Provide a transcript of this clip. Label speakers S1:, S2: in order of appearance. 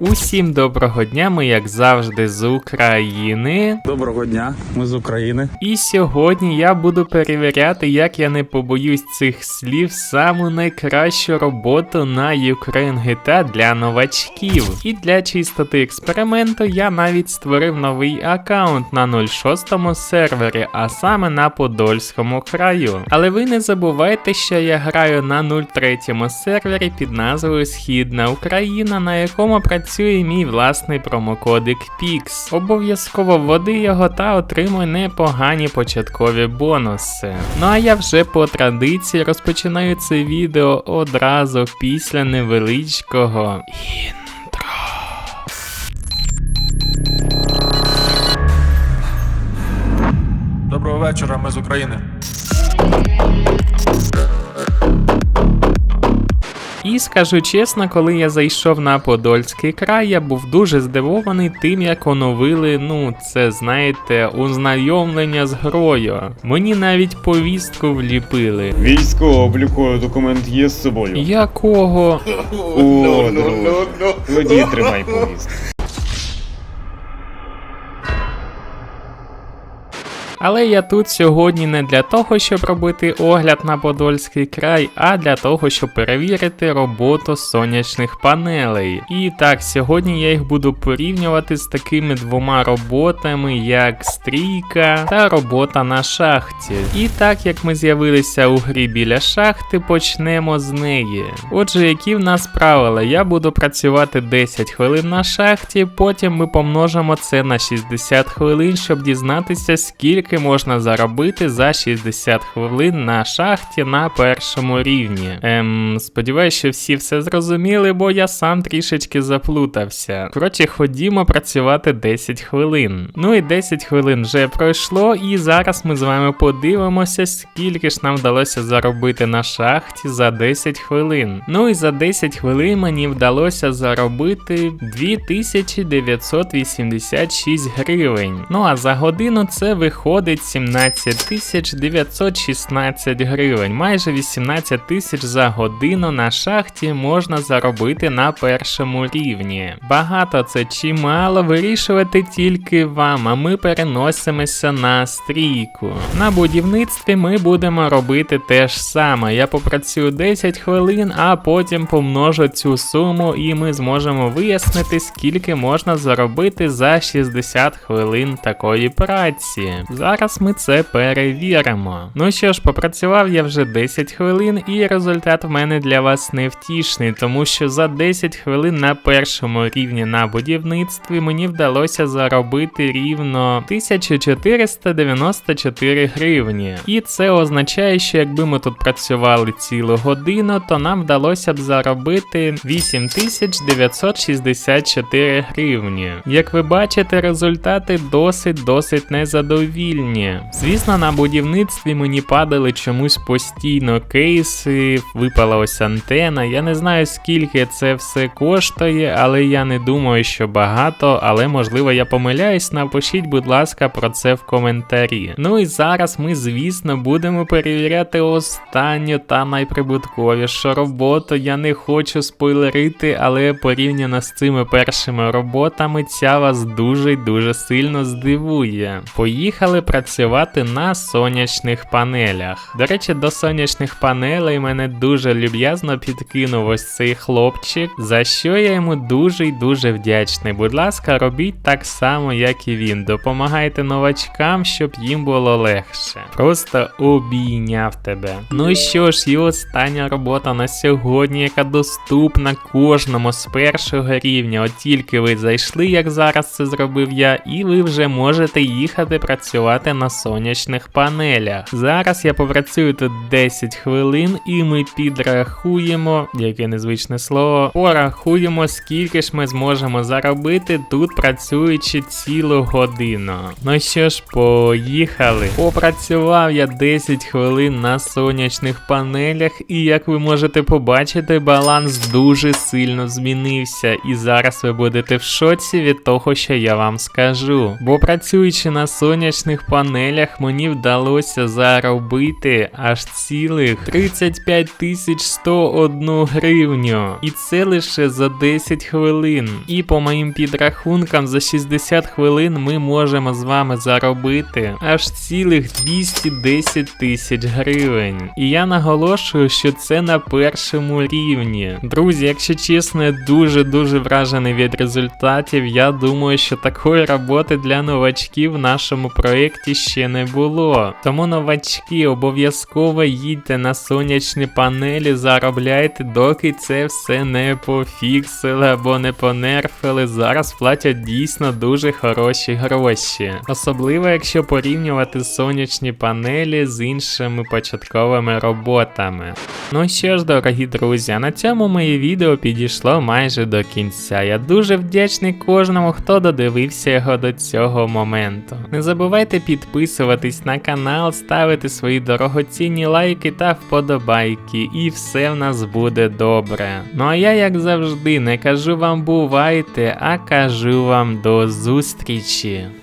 S1: Усім доброго дня, ми як завжди з України.
S2: Доброго дня, ми з України.
S1: І сьогодні я буду перевіряти, як я не побоюсь цих слів, саму найкращу роботу на Ukraine GTA для новачків. І для чистоти експерименту я навіть створив новий аккаунт на 06 сервері, а саме на Подольському краю. Але ви не забувайте, що я граю на 03 сервері під назвою Східна Україна, на якому працює мій власний промокодик PIX. Обов'язково вводи його та отримуй непогані початкові бонуси. Ну а я вже по традиції розпочинаю це відео одразу після невеличкого.
S3: Доброго вечора, ми з України.
S1: І скажу чесно, коли я зайшов на Подольський край, я був дуже здивований тим, як оновили, ну, це знаєте, ознайомлення з грою. Мені навіть повістку вліпили.
S4: Військово-обліковий документ є з собою.
S1: Якого?
S4: О, друг. Тоді тримай повістку.
S1: Але я тут сьогодні не для того, щоб робити огляд на Подольський край, а для того, щоб перевірити роботу сонячних панелей. І так, сьогодні я їх буду порівнювати з такими двома роботами, як стрійка та робота на шахті. І так як ми з'явилися у грі біля шахти, почнемо з неї. Отже, які в нас правила? Я буду працювати 10 хвилин на шахті, потім ми помножимо це на 60 хвилин, щоб дізнатися, скільки можна заробити за 60 хвилин на шахті на першому рівні. Ем, сподіваюсь, що всі все зрозуміли, бо я сам трішечки заплутався. Коротше, ходімо працювати 10 хвилин. Ну і 10 хвилин вже пройшло, і зараз ми з вами подивимося, скільки ж нам вдалося заробити на шахті за 10 хвилин. Ну і за 10 хвилин мені вдалося заробити 2986 гривень. Ну а за годину це виходить 17 916 гривень. Майже 18 тисяч за годину на шахті можна заробити на першому рівні. Багато це чи мало вирішувати тільки вам, а ми переносимося на стрійку. На будівництві ми будемо робити те ж саме. Я попрацюю 10 хвилин, а потім помножу цю суму, і ми зможемо вияснити, скільки можна заробити за 60 хвилин такої праці. Зараз ми це перевіримо. Ну що ж, попрацював я вже 10 хвилин, і результат в мене для вас невтішний, тому що за 10 хвилин на першому рівні на будівництві мені вдалося заробити рівно 1494 гривні. І це означає, що якби ми тут працювали цілу годину, то нам вдалося б заробити 8964 гривні. Як ви бачите, результати досить досить незадовільні. Звісно, на будівництві мені падали чомусь постійно кейси, випала ось антена. Я не знаю скільки це все коштує, але я не думаю, що багато, але можливо я помиляюсь. Напишіть, будь ласка, про це в коментарі. Ну і зараз ми, звісно, будемо перевіряти останню та найприбутковішу роботу. Я не хочу спойлерити, але порівняно з цими першими роботами, ця вас дуже дуже сильно здивує. Поїхали працювати на сонячних панелях. До речі, до сонячних панелей мене дуже люб'язно підкинув ось цей хлопчик, за що я йому дуже й дуже вдячний. Будь ласка, робіть так само, як і він. Допомагайте новачкам, щоб їм було легше. Просто обійняв тебе. Ну що ж, і остання робота на сьогодні, яка доступна кожному з першого рівня. От тільки ви зайшли, як зараз це зробив я, і ви вже можете їхати працювати на сонячних панелях. Зараз я попрацюю тут 10 хвилин, і ми підрахуємо, яке незвичне слово, порахуємо, скільки ж ми зможемо заробити тут працюючи цілу годину. Ну що ж, поїхали. Попрацював я 10 хвилин на сонячних панелях, і як ви можете побачити, баланс дуже сильно змінився. І зараз ви будете в шоці від того, що я вам скажу. Бо працюючи на сонячних панелях мені вдалося заробити аж цілих 35 101 гривню. І це лише за 10 хвилин. І по моїм підрахункам за 60 хвилин ми можемо з вами заробити аж цілих 210 тисяч гривень. І я наголошую, що це на першому рівні. Друзі, якщо чесно, я дуже-дуже вражений від результатів. Я думаю, що такої роботи для новачків в нашому проєкті ще не було. Тому новачки обов'язково їдьте на сонячні панелі, заробляйте, доки це все не пофіксили або не понерфили. Зараз платять дійсно дуже хороші гроші. Особливо, якщо порівнювати сонячні панелі з іншими початковими роботами. Ну що ж, дорогі друзі, на цьому моє відео підійшло майже до кінця. Я дуже вдячний кожному, хто додивився його до цього моменту. Не забувайте підписуватись на канал, ставити свої дорогоцінні лайки та вподобайки, і все в нас буде добре. Ну а я, як завжди, не кажу вам бувайте, а кажу вам до зустрічі.